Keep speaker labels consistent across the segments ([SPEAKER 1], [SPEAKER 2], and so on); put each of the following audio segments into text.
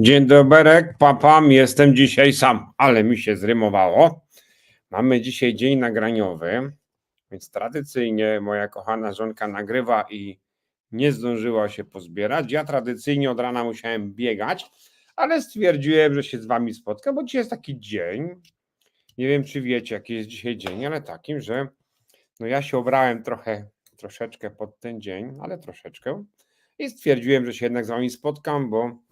[SPEAKER 1] Dzień dobry, papam, jestem dzisiaj sam, ale mi się zrymowało. Mamy dzisiaj dzień nagraniowy, więc tradycyjnie moja kochana żonka nagrywa i nie zdążyła się pozbierać. Ja tradycyjnie od rana musiałem biegać, ale stwierdziłem, że się z wami spotkam, bo dzisiaj jest taki dzień. Nie wiem, czy wiecie, jaki jest dzisiaj dzień, ale takim, że no ja się obrałem trochę, troszeczkę pod ten dzień, ale troszeczkę. I stwierdziłem, że się jednak z wami spotkam, bo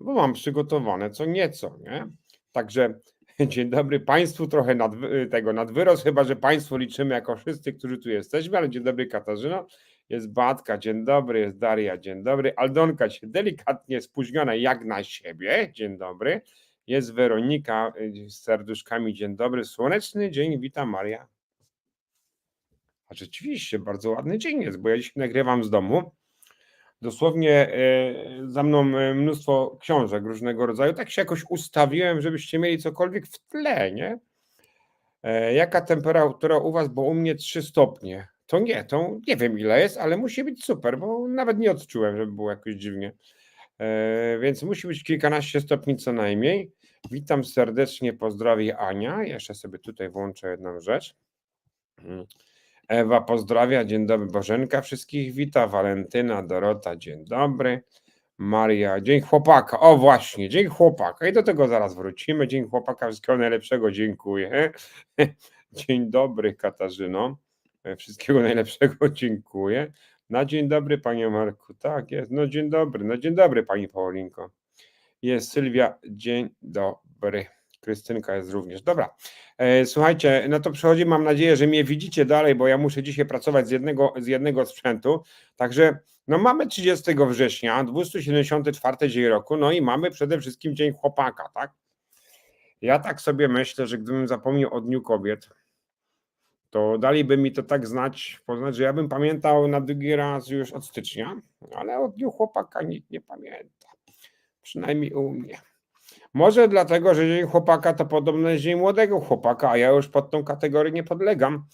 [SPEAKER 1] bo mam przygotowane co nieco, nie? Także dzień dobry Państwu, trochę nad, tego nadwyrost, chyba że Państwo liczymy jako wszyscy, którzy tu jesteśmy, ale dzień dobry Katarzyna, jest Batka, dzień dobry, jest Daria, dzień dobry, Aldonka się delikatnie spóźniona jak na siebie, dzień dobry, jest Weronika y, z serduszkami, dzień dobry, słoneczny dzień, witam Maria. A rzeczywiście, bardzo ładny dzień jest, bo ja dzisiaj nagrywam z domu, dosłownie e, za mną e, mnóstwo książek różnego rodzaju. Tak się jakoś ustawiłem, żebyście mieli cokolwiek w tle, nie? E, jaka temperatura u Was? Bo u mnie 3 stopnie. To nie, to nie wiem ile jest, ale musi być super, bo nawet nie odczułem, żeby było jakoś dziwnie. Więc musi być kilkanaście stopni co najmniej. Witam serdecznie, pozdrawiam Ania. Jeszcze sobie tutaj włączę jedną rzecz. Ewa pozdrawia, dzień dobry. Bożenka wszystkich wita. Walentyna, Dorota, dzień dobry. Maria, dzień chłopaka. O właśnie, dzień chłopaka. I do tego zaraz wrócimy. Dzień chłopaka, wszystkiego najlepszego, dziękuję. Dzień dobry, Katarzyno. Wszystkiego najlepszego, dziękuję. Na dzień dobry, panie Marku. Tak jest. No dzień dobry, no dzień dobry, pani Paulinko. Jest Sylwia, dzień dobry. Krystynka jest również. Dobra, e, słuchajcie, no to przychodzi, mam nadzieję, że mnie widzicie dalej, bo ja muszę dzisiaj pracować z jednego, z jednego sprzętu. Także no mamy 30 września, 274 dzień roku, no i mamy przede wszystkim Dzień Chłopaka, tak? Ja tak sobie myślę, że gdybym zapomniał o Dniu Kobiet, to daliby mi to tak znać, poznać, że ja bym pamiętał na drugi raz już od stycznia, ale o Dniu Chłopaka nikt nie pamięta. Przynajmniej u mnie. Może dlatego, że dzień chłopaka to podobno jest dzień młodego chłopaka, a ja już pod tą kategorię nie podlegam.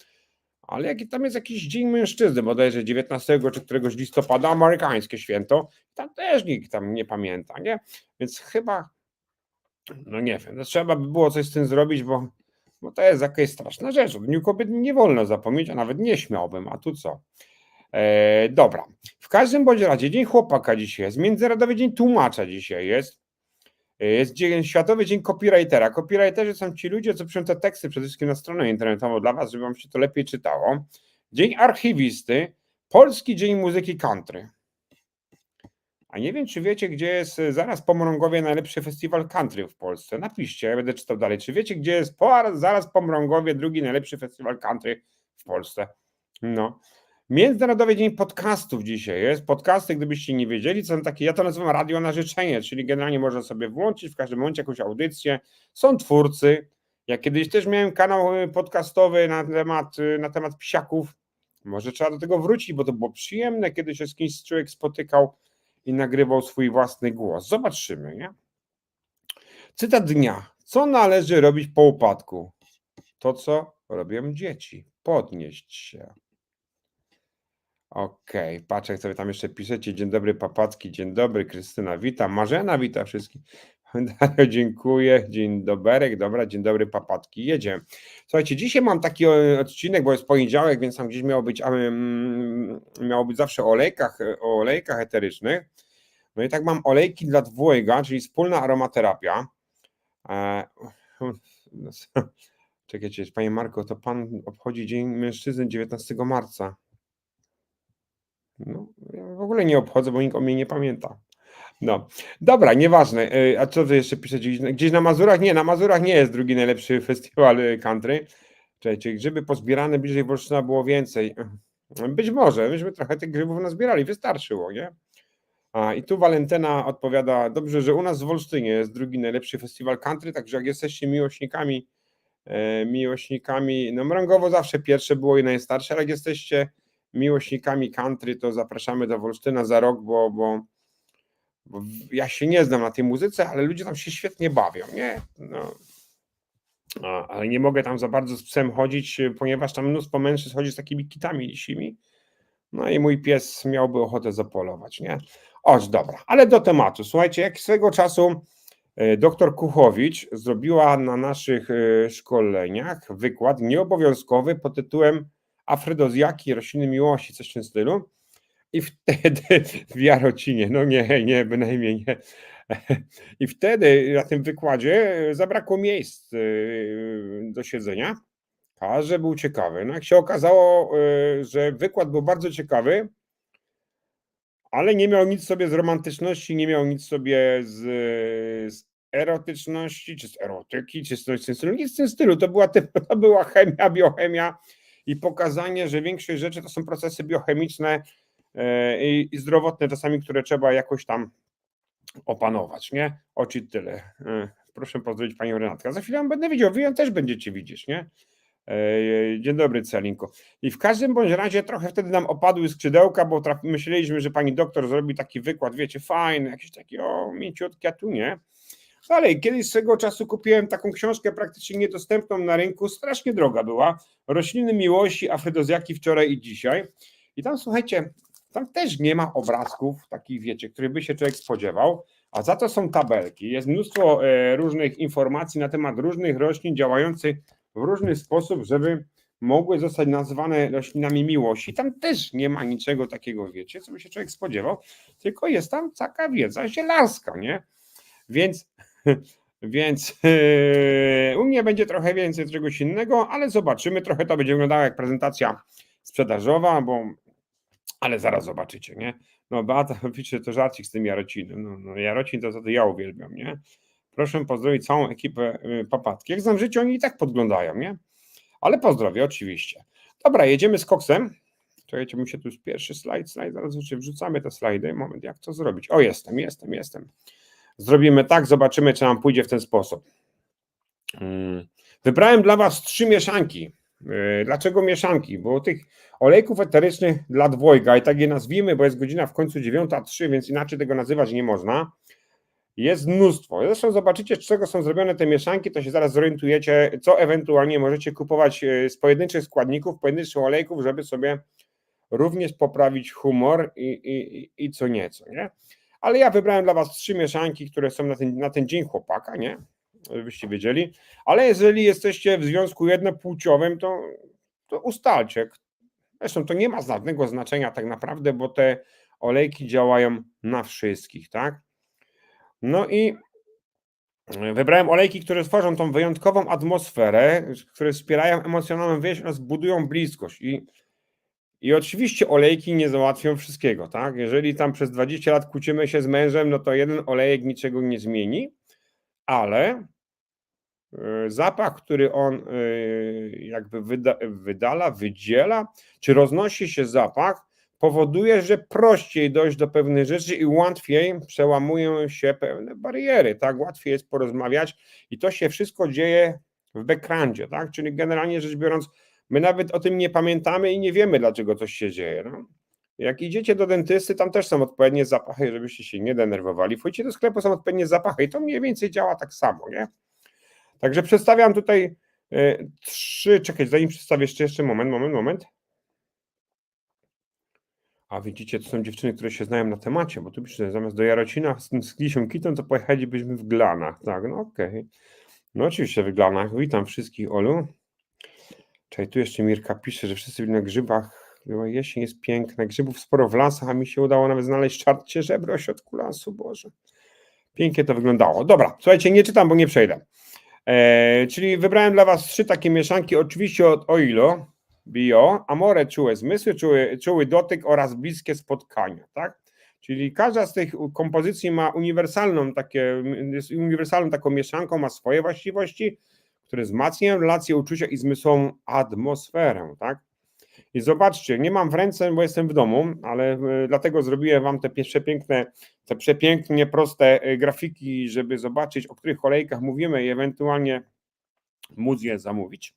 [SPEAKER 1] Ale jaki tam jest jakiś dzień mężczyzny, bodajże 19 czy któregoś listopada, amerykańskie święto, tam też nikt tam nie pamięta, nie? Więc chyba, no nie wiem, no trzeba by było coś z tym zrobić, bo, bo to jest jakaś straszna rzecz. O Dniu Kobiet nie wolno zapomnieć, a nawet nie śmiałbym, a tu co? E, dobra, w każdym bądź razie Dzień Chłopaka dzisiaj jest, Międzynarodowy Dzień Tłumacza dzisiaj jest, jest dzień, Światowy Dzień Copywritera. Copywriterzy są ci ludzie, co piszą te teksty przede wszystkim na stronę internetową dla Was, żeby Wam się to lepiej czytało. Dzień Archiwisty, Polski Dzień Muzyki Country. A nie wiem, czy wiecie, gdzie jest zaraz po Mrągowie najlepszy festiwal country w Polsce. Napiszcie, ja będę czytał dalej. Czy wiecie, gdzie jest po, zaraz po Mrągowie drugi najlepszy festiwal country w Polsce? No. Międzynarodowy Dzień Podcastów dzisiaj jest. Podcasty, gdybyście nie wiedzieli, są takie, ja to nazywam radio na życzenie, czyli generalnie można sobie włączyć w każdym momencie jakąś audycję. Są twórcy. Ja kiedyś też miałem kanał y, podcastowy na temat, y, na temat psiaków. Może trzeba do tego wrócić, bo to było przyjemne, kiedy się z kimś człowiek spotykał i nagrywał swój własny głos. Zobaczymy, nie? Cytat dnia. Co należy robić po upadku? To, co robią dzieci. Podnieść się. Okej, patrzę, jak sobie tam jeszcze piszecie. Dzień dobry, Papacki, dzień dobry, Krystyna, witam. Marzena, witam wszystkich. Dario, dziękuję. Dzień dobry, dobra, dzień dobry, Papatki. Jedziemy. Słuchajcie, dzisiaj mam taki e, odcinek, bo jest poniedziałek, więc tam gdzieś miało być, um, miało być zawsze o olejkach, o olejkach eterycznych. No i tak mam olejki dla dwojga, czyli wspólna aromaterapia. E, czekajcie, panie Marko, to pan obchodzi Dzień Mężczyzny 19 marca. No, ja w ogóle nie obchodzę, bo nikt o mnie nie pamięta. No, dobra, nieważne. E, a co wy jeszcze piszecie? Gdzieś na Mazurach? Nie, na Mazurach nie jest drugi najlepszy festiwal e, country. Czekajcie, grzyby pozbierane bliżej Wolsztyna było więcej. Być może, myśmy trochę tych grzybów nazbierali, wystarczyło, nie? A, I tu Walentyna odpowiada, dobrze, że u nas w Wolsztynie jest drugi najlepszy festiwal country, także jak jesteście miłośnikami, e, miłośnikami, no Mrągowo zawsze pierwsze było i najstarsze, ale jak jesteście miłośnikami country, to zapraszamy do Wolsztyna za rok, bo, bo, bo ja się nie znam na tej muzyce, ale ludzie tam się świetnie bawią, nie? No. ale nie mogę tam za bardzo z psem chodzić, ponieważ tam mnóstwo mężczyzn chodzi z takimi kitami lisimi. No i mój pies miałby ochotę zapolować, nie? Oż dobra, ale do tematu. Słuchajcie, jak swego czasu e, doktor Kuchowicz zrobiła na naszych e, szkoleniach wykład nieobowiązkowy pod tytułem Afrodozjaki rośliny miłości, coś w tym stylu. I wtedy w Jarocinie, no nie, nie, bynajmniej nie. I wtedy na tym wykładzie zabrakło miejsc e, do siedzenia. Każdy był ciekawy. No jak się okazało, e, że wykład był bardzo ciekawy, ale nie miał nic sobie z romantyczności, nie miał nic sobie z, z erotyczności, czy z erotyki, czy z tym stylu. Nic w tym stylu. To była, to była chemia, biochemia i pokazanie, że większość rzeczy to są procesy biochemiczne e, i, zdrowotne czasami, które trzeba jakoś tam opanować, nie? Oczy tyle. E, Proszę pozdrowić panią Renatkę. Za chwilę będę widział, wy ją też będziecie widzieć, nie? E, Dzień dobry, Celinko. I w każdym bądź razie trochę wtedy nam opadły skrzydełka, bo myśleliśmy, że pani doktor zrobi taki wykład, wiecie, fajny, jakiś taki, o, mięciutki, a tu nie. Dalej, kiedyś swego czasu kupiłem taką książkę praktycznie niedostępną na rynku, strasznie droga była, Rośliny Miłości, Afrodozjaki wczoraj i dzisiaj. I tam, słuchajcie, tam też nie ma obrazków takich, wiecie, których by się człowiek spodziewał, a za to są tabelki. Jest mnóstwo e, różnych informacji na temat różnych roślin działających w różny sposób, żeby mogły zostać nazwane roślinami miłości. Tam też nie ma niczego takiego, wiecie, co by się człowiek spodziewał, tylko jest tam taka wiedza zielarska, nie? Więc, więc yy, u mnie będzie trochę więcej czegoś innego, ale zobaczymy. Trochę to będzie wyglądało jak prezentacja sprzedażowa, bo ale zaraz zobaczycie, nie? No Beata pisze to żarcik z tym Jarocinem. No, no Jarocin to, to ja uwielbiam, nie? Proszę pozdrowić całą ekipę y, Papatki. Jak znam życie, oni i tak podglądają, nie? Ale pozdrowię, oczywiście. Dobra, jedziemy z koksem. Czekajcie, mi się tu jest pierwszy slajd, slajd, zaraz wrzucamy te slajdy. Moment, jak to zrobić? O, jestem, jestem, jestem. Zrobimy tak, zobaczymy, czy nam pójdzie w ten sposób. Mm. Wybrałem dla Was trzy mieszanki. Yy, Dlaczego mieszanki? Bo tych olejków eterycznych dla dwojga, i tak je nazwijmy, bo jest godzina w końcu 9.03, więc inaczej tego nazywać nie można. Jest mnóstwo. Zresztą zobaczycie, z czego są zrobione te mieszanki, to się zaraz zorientujecie, co ewentualnie możecie kupować e, z pojedynczych składników, pojedynczych olejków, żeby sobie również poprawić humor i, i- i co nieco, nie? Ale ja wybrałem dla Was trzy mieszanki, które są na ten, na ten dzień chłopaka, nie? Żebyście wiedzieli. Ale jeżeli jesteście w związku jednopłciowym, to, to ustalcie. Zresztą to nie ma żadnego znaczenia tak naprawdę, bo te olejki działają na wszystkich, tak? No i wybrałem olejki, które tworzą tą wyjątkową atmosferę, które wspierają emocjonalną więź oraz budują bliskość. I, I oczywiście olejki nie załatwią wszystkiego, tak? Jeżeli tam przez 20 lat kłócimy się z mężem, no to jeden olejek niczego nie zmieni, ale y, zapach, który on y, jakby wyda, wydala, wydziela, czy roznosi się zapach, powoduje, że prościej dojść do pewnych rzeczy i łatwiej przełamują się pewne bariery, tak? Łatwiej jest porozmawiać i to się wszystko dzieje w backgroundzie, tak? Czyli generalnie rzecz biorąc, my nawet o tym nie pamiętamy i nie wiemy, dlaczego coś się dzieje. No? Jak idziecie do dentysty, tam też są odpowiednie zapachy, żebyście się nie denerwowali. Wchodzicie do sklepu, są odpowiednie zapachy i to mniej więcej działa tak samo, nie? Także przedstawiam tutaj y, trzy, czekaj, zanim przedstawię jeszcze, jeszcze moment, moment, moment. A widzicie, to są dziewczyny, które się znają na temacie, bo tu pisze, zamiast do Jarocina z tym z Klisią Kitą, to pojechalibyśmy w Glanach. Tak, no okej. No oczywiście w Glanach. Witam wszystkich, Olu. Czekaj, tu jeszcze Mirka pisze, że wszyscy byli na grzybach. Była jesień jest piękna, grzybów sporo w lasach, a mi się udało nawet znaleźć czarcie żebro w środku lasu, Boże. Pięknie to wyglądało. Dobra, słuchajcie, nie czytam, bo nie przejdę. E, czyli wybrałem dla Was trzy takie mieszanki, oczywiście od Oilo, Bio, Amore, czułe zmysły, czuły, czuły dotyk oraz bliskie spotkania, tak? Czyli każda z tych kompozycji ma uniwersalną, takie, jest uniwersalną taką mieszanką, ma swoje właściwości, które wzmacniają relacje uczucia i zmysłową atmosferę, tak? I zobaczcie, nie mam w ręce, bo jestem w domu, ale e, dlatego zrobiłem wam te pierwsze piękne, te przepięknie proste e, grafiki, żeby zobaczyć, o których olejkach mówimy i ewentualnie móc je zamówić.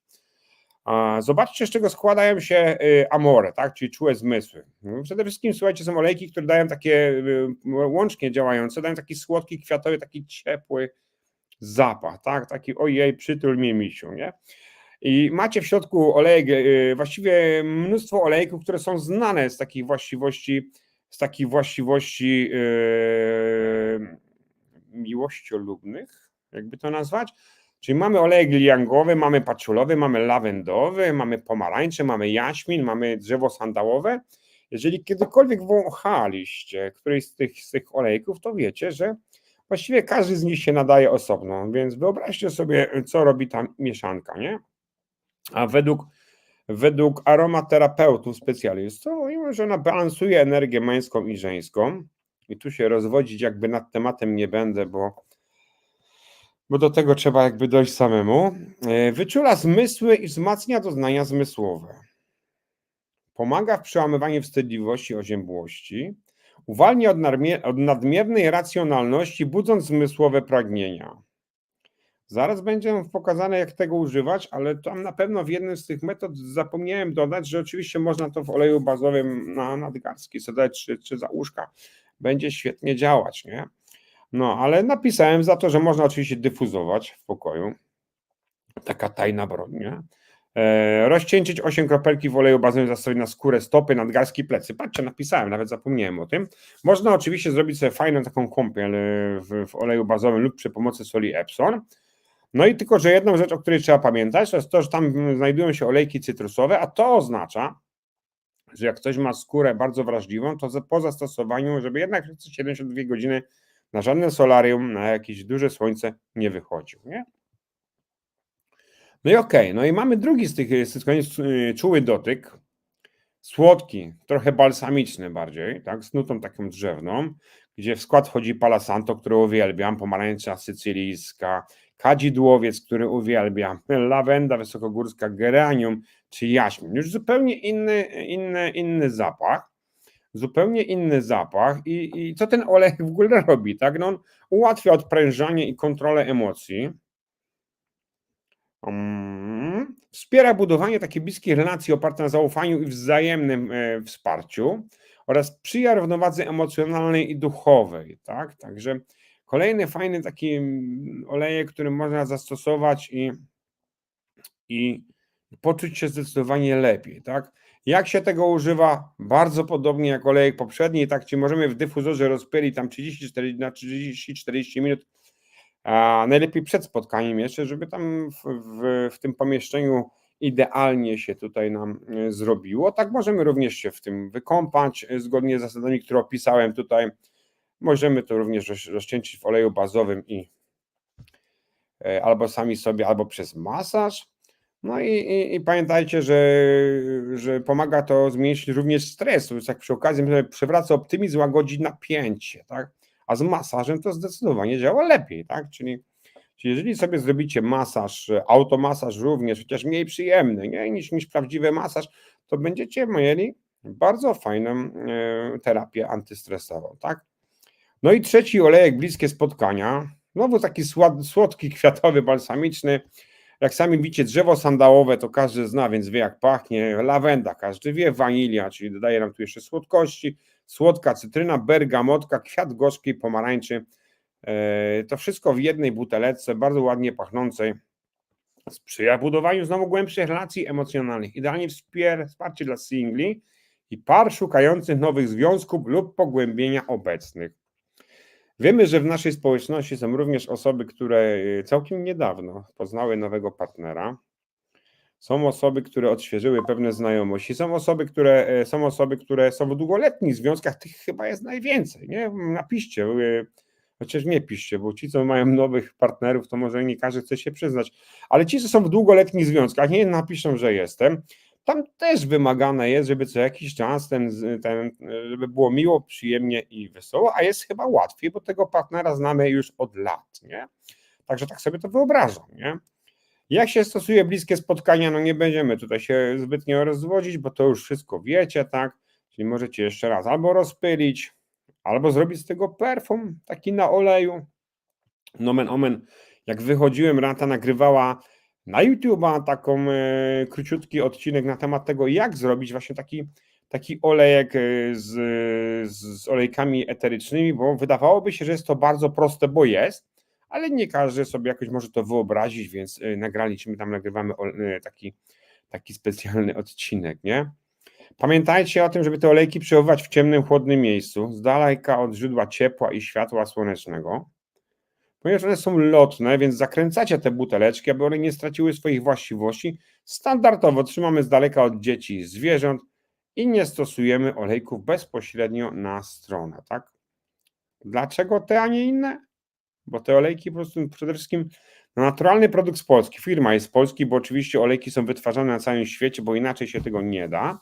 [SPEAKER 1] Zobaczcie, z czego składają się y, amore, tak? czyli czułe zmysły. No, Przede wszystkim, słuchajcie, są olejki, które dają takie łącznie działające, dają taki słodki, kwiatowy, taki ciepły zapach, tak? Taki ojej, przytul mnie misiu, nie? I macie w środku olejek, y, właściwie mnóstwo olejków, które są znane z takich właściwości z takich właściwości yy, miłościolubnych, jakby to nazwać. Czyli mamy olejek liangowy, mamy paczulowy, mamy lawendowy, mamy pomarańcze, mamy jaśmin, mamy drzewo sandałowe. Jeżeli kiedykolwiek wąchaliście któryś z tych, z tych olejków, to wiecie, że właściwie każdy z nich się nadaje osobno, więc wyobraźcie sobie, co robi ta mieszanka, nie? A według, według aromaterapeutów, specjalistów, mimo że ona balansuje energię męską i żeńską, i tu się rozwodzić jakby nad tematem nie będę, bo, bo do tego trzeba jakby dojść samemu, e, wyczula zmysły i wzmacnia doznania zmysłowe. Pomaga w przełamywaniu wstydliwości i oziębłości, uwalnia od, nadmiernej racjonalności, budząc zmysłowe pragnienia. Zaraz będzie pokazane, jak tego używać, ale tam na pewno w jednym z tych metod zapomniałem dodać, że oczywiście można to w oleju bazowym na nadgarstki sobie czy, czy za łóżka. Będzie świetnie działać, nie? No, ale napisałem za to, że można oczywiście dyfuzować w pokoju. Taka tajna broń, nie? E, rozcieńczyć 8 kropelki w oleju bazowym zastosować na skórę stopy, nadgarstki, plecy. Patrzcie, napisałem, nawet zapomniałem o tym. Można oczywiście zrobić sobie fajną taką kąpiel e, w, w oleju bazowym lub przy pomocy soli Epson. No i tylko, że jedną rzecz, o której trzeba pamiętać, to jest to, że tam znajdują się olejki cytrusowe, a to oznacza, że jak ktoś ma skórę bardzo wrażliwą, to po zastosowaniu, żeby jednak 72 godziny na żadne solarium, na jakieś duże słońce nie wychodził, nie? No i okej, okay, no i mamy drugi z tych, z koniec y, czuły dotyk, słodki, trochę balsamiczny bardziej, tak, z nutą taką drzewną, gdzie w skład wchodzi pala santo, który uwielbiam, pomarańcza sycylijska, kadzidłowiec, który uwielbiam, lawenda wysokogórska, geranium czy jaśmin. Już zupełnie inny, inny, inny zapach, zupełnie inny zapach i, i co ten olej w ogóle robi, tak? No on ułatwia odprężanie i kontrolę emocji, wspiera budowanie takiej bliskiej relacji opartej na zaufaniu i wzajemnym e, wsparciu oraz sprzyja równowadze emocjonalnej i duchowej, tak? Także Kolejny fajny taki olejek, który można zastosować i, i poczuć się zdecydowanie lepiej, tak? Jak się tego używa? Bardzo podobnie jak olejek poprzedni, tak? Czy możemy w dyfuzorze rozpylić tam 34 na 30-40 minut, a najlepiej przed spotkaniem jeszcze, żeby tam w, w, w tym pomieszczeniu idealnie się tutaj nam e, zrobiło. Tak możemy również się w tym wykąpać, e, zgodnie z zasadami, które opisałem tutaj Możemy to również rozcieńczyć w oleju bazowym i e, albo sami sobie, albo przez masaż. No i, i, i pamiętajcie, że, że pomaga to zmniejszyć również stres, więc jak przy okazji przewraca optymizm, łagodzi napięcie, tak? A z masażem to zdecydowanie działa lepiej, tak? Czyli, czyli jeżeli sobie zrobicie masaż, automasaż również, chociaż mniej przyjemny nie? Niż, niż prawdziwy masaż, to będziecie mieli bardzo fajną e, terapię antystresową, tak? No i trzeci olejek, bliskie spotkania. Znowu taki słodki, kwiatowy, balsamiczny. Jak sami widzicie, drzewo sandałowe to każdy zna, więc wie jak pachnie. Lawenda każdy wie, wanilia, czyli dodaje nam tu jeszcze słodkości. Słodka cytryna, bergamotka, kwiat gorzkiej pomarańczy. E, to wszystko w jednej buteleczce, bardzo ładnie pachnącej. Sprzyja budowaniu znowu głębszych relacji emocjonalnych. Idealnie wspier, wsparcie dla singli i par szukających nowych związków lub pogłębienia obecnych. Wiemy, że w naszej społeczności są również osoby, które y, całkiem niedawno poznały nowego partnera. Są osoby, które odświeżyły pewne znajomości. Są osoby, które e, są osoby, które są w długoletnich związkach. Tych chyba jest najwięcej. Nie? Napiszcie, y, chociaż nie piszcie, bo ci, co mają nowych partnerów, to może nie każdy chce się przyznać. Ale ci, co są w długoletnich związkach, nie napiszą, że jestem. Tam też wymagane jest, żeby co jakiś czas ten, ten, żeby było miło, przyjemnie i wesoło, a jest chyba łatwiej, bo tego partnera znamy już od lat, nie? Także tak sobie to wyobrażam, nie? Jak się stosuje bliskie spotkania, no nie będziemy tutaj się zbytnio rozwodzić, bo to już wszystko wiecie, tak? Czyli możecie jeszcze raz albo rozpylić, albo zrobić z tego perfum taki na oleju. Nomen omen, jak wychodziłem, Rata nagrywała na YouTube'a taką e, króciutki odcinek na temat tego, jak zrobić właśnie taki, taki olejek e, z, z olejkami eterycznymi, bo wydawałoby się, że jest to bardzo proste, bo jest, ale nie każdy sobie jakoś może to wyobrazić, więc e, nagraliśmy tam, nagrywamy taki, taki specjalny odcinek, nie? Pamiętajcie o tym, żeby te olejki przechowywać w ciemnym, chłodnym miejscu, z daleka od źródła ciepła i światła słonecznego, ponieważ one są lotne, więc zakręcacie te buteleczki, aby one nie straciły swoich właściwości. Standardowo trzymamy z daleka od dzieci i zwierząt i nie stosujemy olejków bezpośrednio na stronę, tak? Dlaczego te, a nie inne? Bo te olejki po prostu przede wszystkim no naturalny produkt z Polski, firma jest z Polski, bo oczywiście olejki są wytwarzane na całym świecie, bo inaczej się tego nie da.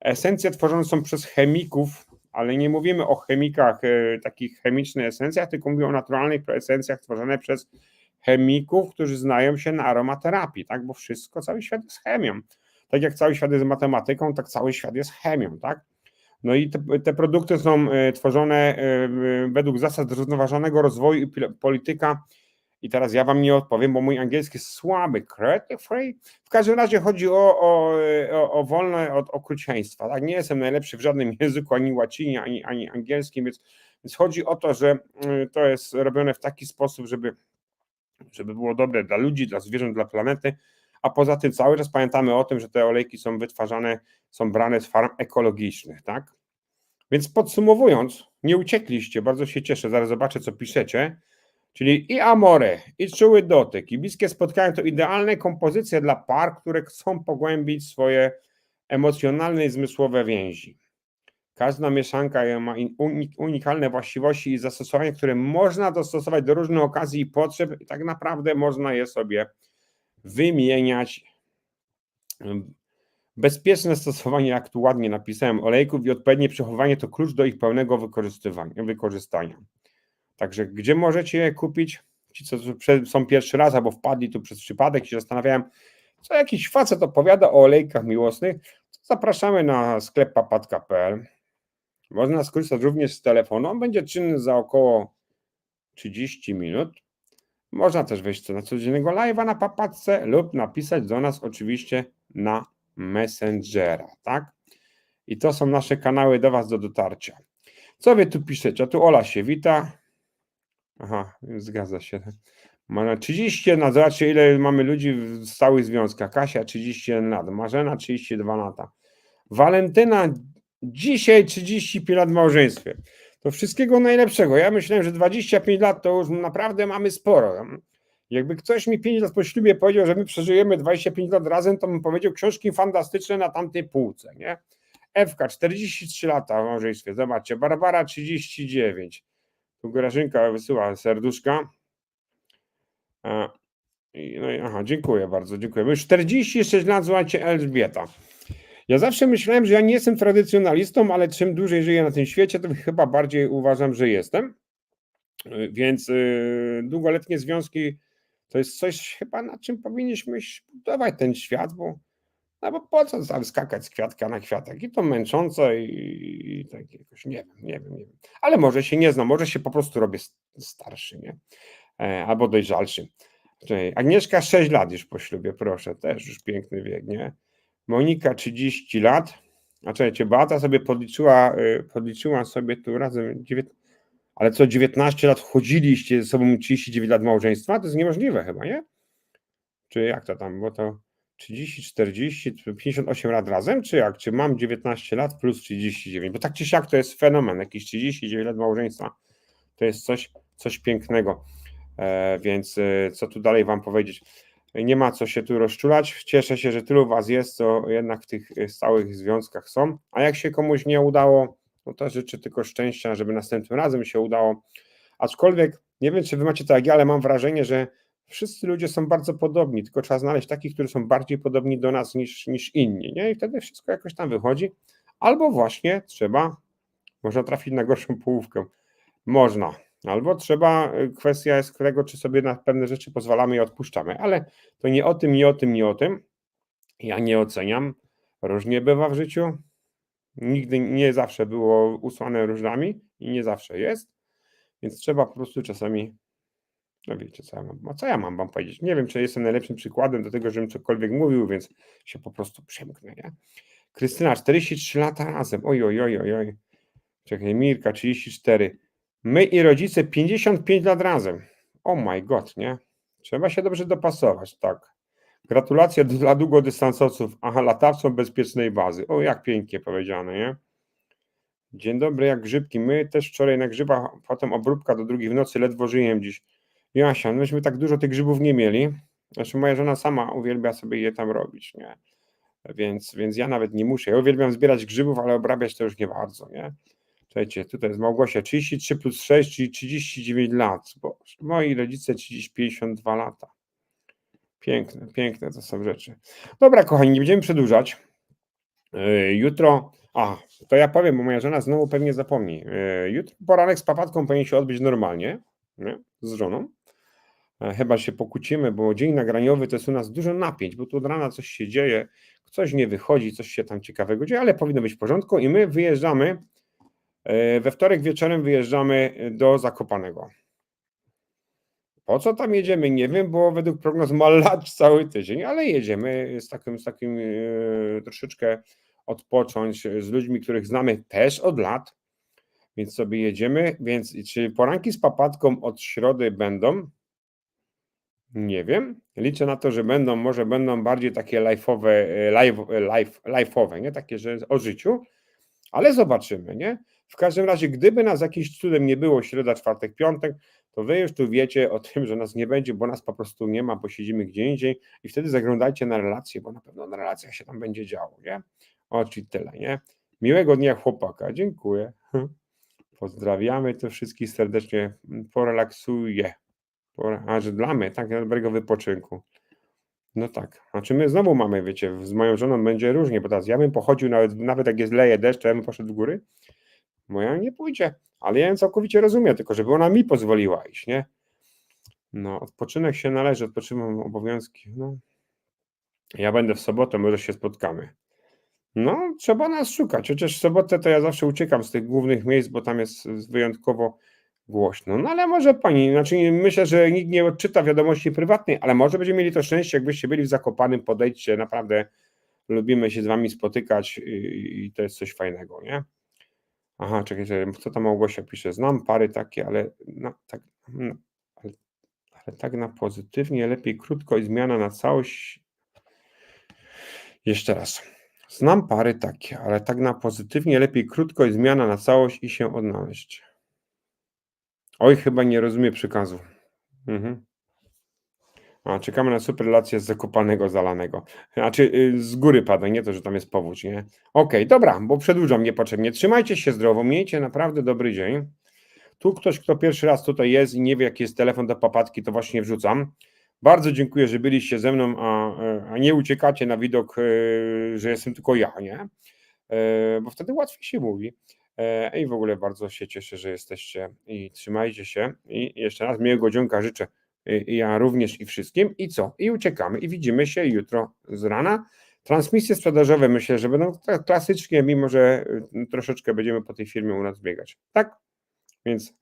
[SPEAKER 1] Esencje tworzone są przez chemików, ale nie mówimy o chemikach, e, takich chemicznych esencjach, tylko mówimy o naturalnych esencjach tworzone przez chemików, którzy znają się na aromaterapii, tak? Bo wszystko, cały świat jest chemią. Tak jak cały świat jest matematyką, tak cały świat jest chemią, tak? No i te, te produkty są e, tworzone e, według zasad zrównoważonego rozwoju i polityka. I teraz ja wam nie odpowiem, bo mój angielski jest słaby. Free. W każdym razie chodzi o, o, o, o wolne od okrucieństwa. Tak? Nie jestem najlepszy w żadnym języku, ani łacinie, ani, ani angielskim, więc, więc chodzi o to, że y, to jest robione w taki sposób, żeby, żeby było dobre dla ludzi, dla zwierząt, dla planety. A poza tym cały czas pamiętamy o tym, że te olejki są wytwarzane, są brane z farm ekologicznych, tak? Więc podsumowując, nie uciekliście, bardzo się cieszę, zaraz zobaczę, co piszecie. Czyli i amore, i czuły dotyk, i bliskie spotkania to idealne kompozycje dla par, które chcą pogłębić swoje emocjonalne i zmysłowe więzi. Każda mieszanka ma unikalne właściwości i zastosowania, które można dostosować do różnych okazji i potrzeb, i tak naprawdę można je sobie wymieniać. Bezpieczne stosowanie, jak tu ładnie napisałem, olejków i odpowiednie przechowywanie to klucz do ich pełnego wykorzystywania, wykorzystania. Także gdzie możecie je kupić? Ci, co są pierwszy raz albo wpadli tu przez przypadek i się zastanawiałem, co jakiś facet opowiada o olejkach miłosnych, zapraszamy na sklep papatka.pl. Można skorzystać również z telefonu. On będzie czynny za około 30 minut. Można też wejść na codziennego live'a na papatce lub napisać do nas oczywiście na Messengera, tak? I to są nasze kanały do Was do dotarcia. Co wy tu piszecie? A tu Ola się wita. Aha, zgadza się. Ma na 31 lat, zobaczcie ile mamy ludzi w stałych związkach. Kasia 31 lat, Marzena 32 lata. Walentyna dzisiaj 35 lat w małżeństwie. To wszystkiego najlepszego. Ja myślałem, że 25 lat to już naprawdę mamy sporo. Jakby ktoś mi 5 lat po ślubie powiedział, że my przeżyjemy 25 lat razem, to bym powiedział książki fantastyczne na tamtej półce, nie? Ewka 43 lata w małżeństwie. Zobaczcie, Barbara 39. Tu Grażynka wysyła serduszka. I- No i, aha, dziękuję bardzo, dziękuję. Już 46 lat, słuchajcie, Elżbieta. Ja zawsze myślałem, że ja nie jestem tradycjonalistą, ale czym dłużej żyję na tym świecie, to chyba bardziej uważam, że jestem. Y, Więc y, długoletnie związki to jest coś chyba, na czym powinniśmy budować ten świat, bo, no bo po co tam skakać z kwiatka na kwiatek? I to męczące i, i tak jakoś, nie wiem, nie wiem, nie wiem. Ale może się nie znam, może się po prostu robię starszy, nie? E, Albo dojrzalszy. Czekaj, Agnieszka 6 lat już po ślubie, proszę, też już piękny wiek, nie? Monika 30 lat, a czekajcie, Beata sobie podliczyła, y, podliczyła sobie tu razem, dziewięt- ale co 19 lat wchodziliście ze sobą 39 lat małżeństwa? To jest niemożliwe chyba, nie? Czy jak to tam, bo to 30, 40, 58 lat razem, czy jak? Czy mam 19 lat plus 39? Bo tak czy siak to jest fenomen, jakieś 39 lat małżeństwa. To jest coś, coś pięknego. E, więc e, co tu dalej wam powiedzieć? Nie ma co się tu rozczulać. Cieszę się, że tylu was jest, co jednak w tych stałych związkach są. A jak się komuś nie udało, no to życzę tylko szczęścia, żeby następnym razem się udało. Aczkolwiek nie wiem, czy wy macie tak ale mam wrażenie, że wszyscy ludzie są bardzo podobni, tylko trzeba znaleźć takich, którzy są bardziej podobni do nas niż, niż inni. Nie? I wtedy wszystko jakoś tam wychodzi. Albo właśnie trzeba, można trafić na gorszą połówkę. Można. Albo trzeba, y, kwestia jest tego, czy sobie na pewne rzeczy pozwalamy i odpuszczamy, ale to nie o tym, nie o tym, nie o tym. Ja nie oceniam. Różnie bywa w życiu. Nigdy nie zawsze było usłane różami i nie zawsze jest. Więc trzeba po prostu czasami. No wiecie, co ja mam, co ja mam wam powiedzieć? Nie wiem, czy jestem najlepszym przykładem do tego, żebym cokolwiek mówił, więc się po prostu przemknę, nie? Krystyna, 43 lata razem. Oj, oj, oj, oj, oj. Czekaj, Mirka, 34. My i rodzice 55 lat razem. Oh my god, nie? Trzeba się dobrze dopasować, tak. Gratulacje dla długodystansowców, aha, latawcom bezpiecznej bazy. O, jak pięknie powiedziane, nie? Dzień dobry, jak grzybki. My też wczoraj na grzybach, potem obróbka do drugiej w nocy, ledwo żyję dziś. Jasia, no myśmy tak dużo tych grzybów nie mieli. Znaczy moja żona sama uwielbia sobie je tam robić, nie? Więc, więc ja nawet nie muszę. Ja uwielbiam zbierać grzybów, ale obrabiać to już nie bardzo, nie? Słuchajcie, tutaj jest Małgosia, 33 plus 6, czyli 39 lat. Bo moi rodzice 30, 52 lata. Piękne, piękne to są rzeczy. Dobra, kochani, nie będziemy przedłużać. Yy, Jutro, a to ja powiem, bo moja żona znowu pewnie zapomni. Yy, Jutro poranek z papatką powinien się odbyć normalnie, nie? z żoną. E, Chyba się pokłócimy, bo dzień nagraniowy to jest u nas dużo napięć, bo tu od rana coś się dzieje, coś nie wychodzi, coś się tam ciekawego dzieje, ale powinno być w porządku i my wyjeżdżamy, e, we wtorek wieczorem wyjeżdżamy do Zakopanego. Po co tam jedziemy? Nie wiem, bo według prognoz ma lać cały tydzień, ale jedziemy z takim, z takim e, troszeczkę odpocząć z ludźmi, których znamy też od lat, więc sobie jedziemy. Więc czy poranki z papatką od środy będą? Nie wiem. Liczę na to, że będą, może będą bardziej takie live'owe, e, live, live'owe, nie takie, że o życiu, ale zobaczymy, nie? W każdym razie, gdyby nas jakimś cudem nie było środa, czwartek, piątek, to wy już tu wiecie o tym, że nas nie będzie, bo nas po prostu nie ma, bo siedzimy gdzie indziej i wtedy zaglądajcie na relacje, bo na pewno na relacjach się tam będzie działo, nie? O, czyli tyle, nie? Miłego dnia chłopaka, dziękuję. Pozdrawiamy tu wszystkich serdecznie, porelaksuję. A, że dla mnie, tak, dobrego wypoczynku. No tak, znaczy my znowu mamy, wiecie, z moją żoną będzie różnie, bo teraz ja bym pochodził, nawet, nawet jak jest leje deszcz, to ja bym poszedł w góry, moja nie pójdzie, ale ja ją całkowicie rozumiem, tylko żeby ona mi pozwoliła iść, nie? No, odpoczynek się należy, odpoczywam obowiązki, no. Ja będę w sobotę, może się spotkamy. No, trzeba nas szukać, chociaż w sobotę to ja zawsze uciekam z tych głównych miejsc, bo tam jest wyjątkowo głośno. No ale może pani, znaczy myślę, że nikt nie odczyta wiadomości prywatnej, ale może będziemy mieli to szczęście, jakbyście byli w Zakopanym, podejdźcie, naprawdę lubimy się z wami spotykać i, i to jest coś fajnego, nie? Aha, czekaj, czekaj, co tam Małgosia pisze? Znam pary takie, ale na, tak, na, ale, ale tak na pozytywnie, lepiej krótko i zmiana na całość. Jeszcze raz. Znam pary takie, ale tak na pozytywnie, lepiej krótko i zmiana na całość i się odnaleźć. Oj, chyba nie rozumie przekazu. Mhm. A, czekamy na super relację z Zakopanego Zalanego. Znaczy y, z góry pada, nie to, że tam jest powódź, nie? Okej, dobra, bo przedłużam niepotrzebnie. Trzymajcie się zdrowo, miejcie naprawdę dobry dzień. Tu ktoś, kto pierwszy raz tutaj jest i nie wie, jaki jest telefon do papatki, to właśnie wrzucam. Bardzo dziękuję, że byliście ze mną, a, a nie uciekacie na widok, y, że jestem tylko ja, nie? Y, Bo wtedy łatwiej się mówi. E, I w ogóle bardzo się cieszę, że jesteście i trzymajcie się. I jeszcze raz miłego dzionka życzę ja również i wszystkim. I co? I uciekamy i widzimy się jutro z rana. Transmisje sprzedażowe myślę, że będą klasycznie, mimo że y, troszeczkę będziemy po tej firmie u nas biegać. Tak? Więc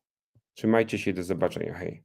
[SPEAKER 1] trzymajcie się i do zobaczenia. Hej.